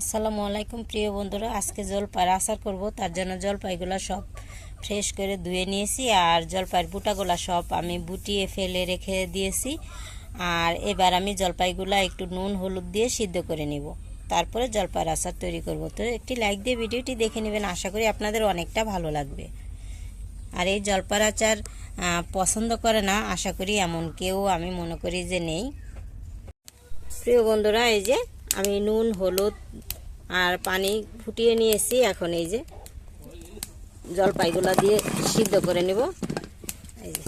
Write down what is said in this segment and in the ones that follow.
আসসালামু আলাইকুম, প্রিয় বন্ধুরা। আজকে জলপাইয়ের আচার করব। তার জন্য জলপাইগুলো সব ফ্রেশ করে ধুয়ে নিয়েছি আর জলপাইয়ের বুটাগুলো সব আমি বুটিয়ে ফেলে রেখে দিয়েছি। আর এবার আমি জলপাইগুলো একটু নুন, হলুদ দিয়ে সিদ্ধ করে নিব। তারপরে জলপাইয়ের আচার তৈরি করব। তো একটি লাইক দিয়ে ভিডিওটি দেখে নেবেন। আশা করি আপনাদের অনেকটা ভালো লাগবে। আর এই জলপাইয়ের আচার পছন্দ করে না, আশা করি এমন কেউ আমি মনে করি যে নেই। প্রিয় বন্ধুরা, এই যে আমি নুন, হলুদ আর পানি ফুটিয়ে নিয়েছি। এখন এই যে জলপাইগুলো দিয়ে সিদ্ধ করে নেব। এই যে।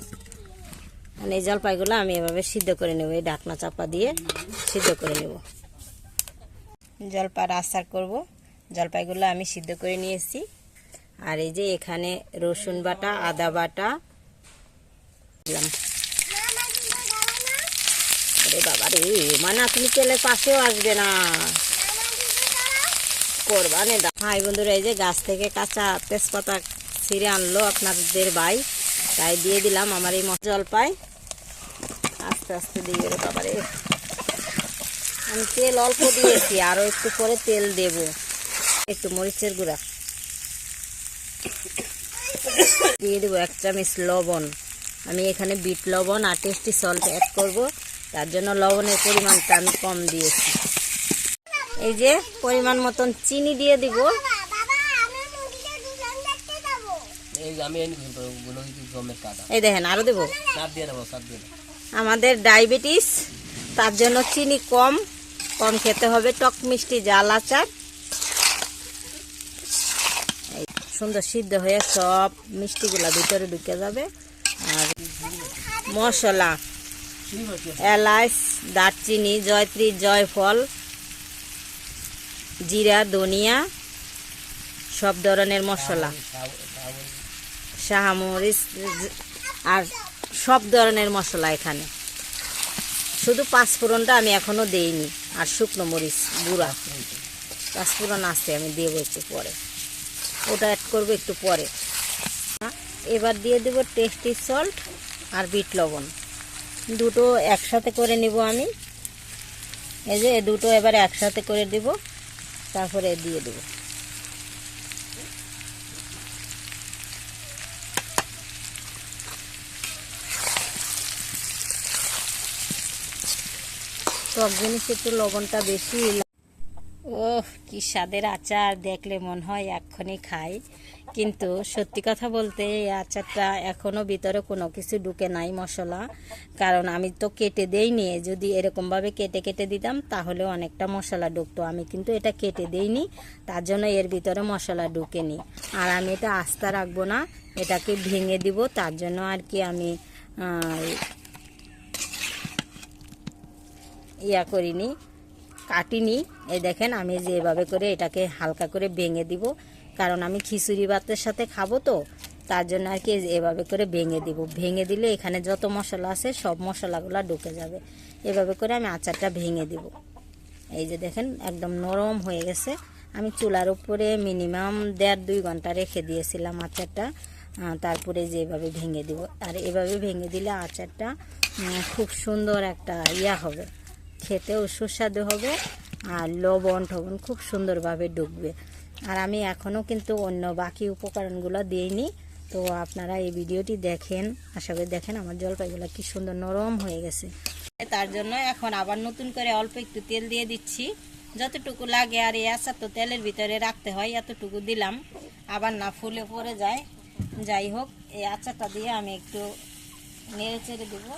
মানে এই জলপাইগুলো আমি এভাবে সিদ্ধ করে নেব, এই ডাকনা চাপা দিয়ে সিদ্ধ করে নেব। জলপাইয়ের আচার করব। জলপাইগুলো আমি সিদ্ধ করে নিয়েছি। আর এই যে এখানে রসুন বাটা, আদা বাটা দিলাম। আরে বাবা রে, মানা তুমি তেলের পাশেও আসবে না। কোরবানে হাই বন্ধুরা, এই যে গাছ থেকে কাঁচা তেজপাতা ছিঁড়ে আনলো আপনাদের ভাই, তাই দিয়ে দিলাম আমার এই মশলা জলপাই। আস্তে আস্তে দিয়ে রে বাবা রে। আমি তেল অল্প দিয়েছি, আরও একটু করে তেল দেব। একটু মরিচের গুঁড়া। দিয়ে দেবো এক চামচ লবণ। আমি এখানে বিট লবণ আর টেস্টি সল্ট অ্যাড করব। তার জন্য লবণের পরিমাণটা আমি কম দিয়েছি। এই যে পরিমাণ মতন চিনি দিয়ে দিব। এই দেখেন আরও দেব? আমাদের ডায়াবেটিস তার জন্য চিনি কম কম খেতে হবে টক মিষ্টি জাল আচার এই সুন্দর সিদ্ধ হয়ে সব মিষ্টিগুলা ভিতরে ঢুকে যাবে। আর মশলা। এলাচ, দারচিনি, জয়ত্রী, জয়ফল, জিরা, ধনিয়া, সব ধরনের মশলা। শাহামরিচ, আর সব ধরনের মশলা এখানে। শুধু পাঁচফোড়নটা আমি এখনও দেইনি, আর শুকনো মরিচ গুঁড়া। পাঁচফোড়ন আছে, আমি দেবো একটু পরে। ওটা অ্যাড করব একটু পরে। এবার দিয়ে দেবো টেস্টি সল্ট আর বিট লবণ। দুটো একসাথে করে নিব আমি। এই যে দুটো এবার একসাথে করে দিব, তারপরে দিয়ে দেবো। টক জিনিস একটু লবণটা বেশি। ওহ, কি স্বাদের আচার, দেখলে মনে হয় এক্ষুনি খাই। কিন্তু সত্যি কথা বলতে এই আচারটা এখনও ভিতরে কোনো কিছু ঢুকে নাই, মশলা। কারণ আমি তো কেটে দেইনি, যদি এরকমভাবে কেটে কেটে দিতাম তাহলে অনেকটা মশলা ঢুকতো। আমি কিন্তু এটা কেটে দেইনি, তার জন্য এর ভিতরে মশলা ঢুকেনি। আর আমি এটা আস্তা রাখব না, এটাকে ভেঙে দিব, তার জন্য আর কি আমি ইয়া করিনি, কাটিনি। এই দেখেন আমি যেভাবে করে এটাকে হালকা করে ভেঙে দিব কারণ আমি খিচুড়ি ভাতের সাথে খাব তো, তার জন্য আর কি এভাবে করে ভেঙে দিব। ভেঙে দিলে এখানে যত মশলা আছে, সব মশলাগুলো ঢুকে যাবে। এভাবে করে আমি আচারটা ভেঙে দিব। এই যে দেখেন, একদম নরম হয়ে গেছে। আমি চুলার উপরে মিনিমাম দেড় দুই ঘণ্টা রেখে দিয়েছিলাম আচারটা। তারপরে যে এভাবে ভেঙে দিব। আর এভাবে ভেঙে দিলে আচারটা খুব সুন্দর একটা ইয়া হবে। খেতেও সুস্বাদু হবে আর লবণ টবণ খুব সুন্দরভাবে ঢুকবে। আর আমি এখনও কিন্তু অন্য বাকি উপকরণগুলো দিইনি। তো আপনারা এই ভিডিওটি দেখেন, আশা করি দেখেন আমার জলপাইগুলো কি সুন্দর নরম হয়ে গেছে। তার জন্য এখন আবার নতুন করে অল্প একটু তেল দিয়ে দিচ্ছি। যতটুকু লাগে আর এই আচার তো তেলের ভিতরে রাখতে হয়, এতটুকু দিলাম। আবার না ফুলে পড়ে যায়। যাই হোক, এই আচারটা দিয়ে আমি একটু নেড়ে চেড়ে দেবো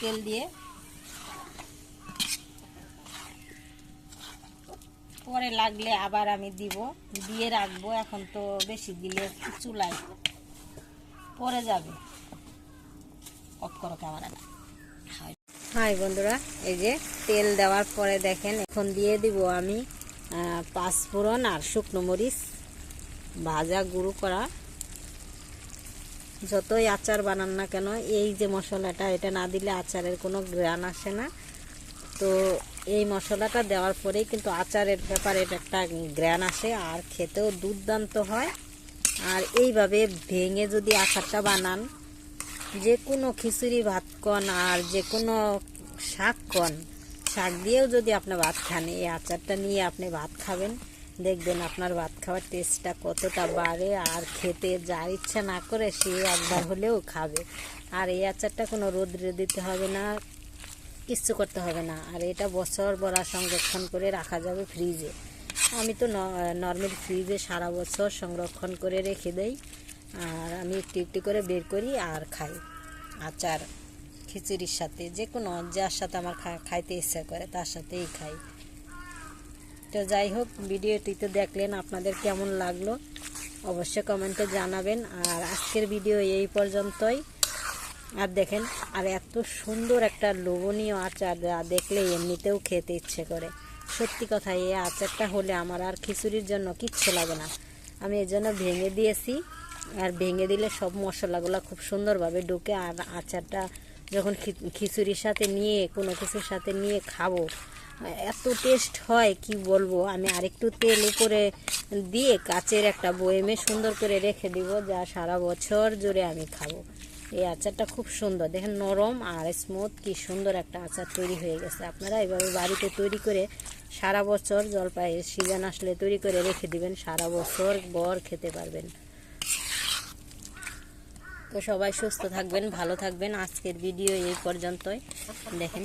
তেল দিয়ে। পরে লাগলে আবার আমি দিব। দিয়ে রাখব, এখন তো বেশি দিলে চুলায়। পরে যাবে। অফ করো ক্যামেরা হাই বন্ধুরা, এই যে তেল দেওয়ার পরে দেখেন, এখন দিয়ে দিব আমি পাঁচফোড়ন আর শুকনো মরিচ। ভাজা গুঁড়ো করা। যতই আচার বানান না কেন, এই যে মশলাটা, এটা না দিলে আচারের কোনো গ্রান আসে না। তো এই মশলাটা দেওয়ার পরেই কিন্তু আচারের ব্যাপারে একটা গ্রান আসে, আর খেতেও দুর্দান্ত হয়। আর এইভাবে ভেঙে যদি আচারটা বানান, যে কোনো খিচুড়ি, ভাত কন আর যে কোনো শাক কন, শাক দিয়েও যদি আপনি ভাত খান, এই আচারটা নিয়ে আপনি ভাত খাবেন, দেখবেন আপনার ভাত খাওয়ার টেস্টটা কতটা বাড়ে, আর খেতে যার ইচ্ছা না করে সে একবার হলেও খাবে। আর এই আচারটা কোনো রোদ্রে দিতে হবে না কিচ্ছু করতে হবে না। আর এটা বছর বড়া সংরক্ষণ করে রাখা যাবে ফ্রিজে আমি তো নর্মাল ফ্রিজে সারা বছর সংরক্ষণ করে রেখে দেই। আর আমি একটু একটু করে বের করি আর খাই। আচার, খিচুড়ির সাথে, যে কোনো যার সাথে আমার খাইতে ইচ্ছা করে, তার সাথেই খাই। তো যাই হোক, ভিডিওটি তো দেখলেন, আপনাদের কেমন লাগল? অবশ্যই কমেন্টে জানাবেন। আর আজকের ভিডিও এই পর্যন্তই। আর দেখেন, আর এত সুন্দর একটা লোভনীয় আচার যা দেখলে এমনিতেও খেতে ইচ্ছে করে। সত্যি কথা, এই আচারটা হলে আমার আর খিচুড়ির জন্য কিচ্ছু লাগে না। আমি এই জন্য ভেঙে দিয়েছি, আর ভেঙে দিলে সব মশলাগুলো খুব সুন্দরভাবে ঢুকে, আর আচারটা যখন খিচুড়ির সাথে নিয়ে, কোনো কিছুর সাথে নিয়ে খাব, এত টেস্ট হয়, কি বলব? আমি আরেকটু তেল উপরে দিয়ে কাচের একটা বয়েমে সুন্দর করে রেখে দিব, যা সারা বছর জুড়ে আমি খাব। এই আচারটা খুব সুন্দর। দেখেন নরম আর স্মুথ কি সুন্দর একটা আচার তৈরি হয়ে গেছে। আপনারা এভাবে বাড়িতে তৈরি করে সারা বছর জলপাইয়ের সিজন আসলে তৈরি করে রেখে দিবেন, সারা বছর বর খেতে পারবেন। তো সবাই সুস্থ থাকবেন, ভালো থাকবেন। আজকের ভিডিও এই পর্যন্তই। দেখেন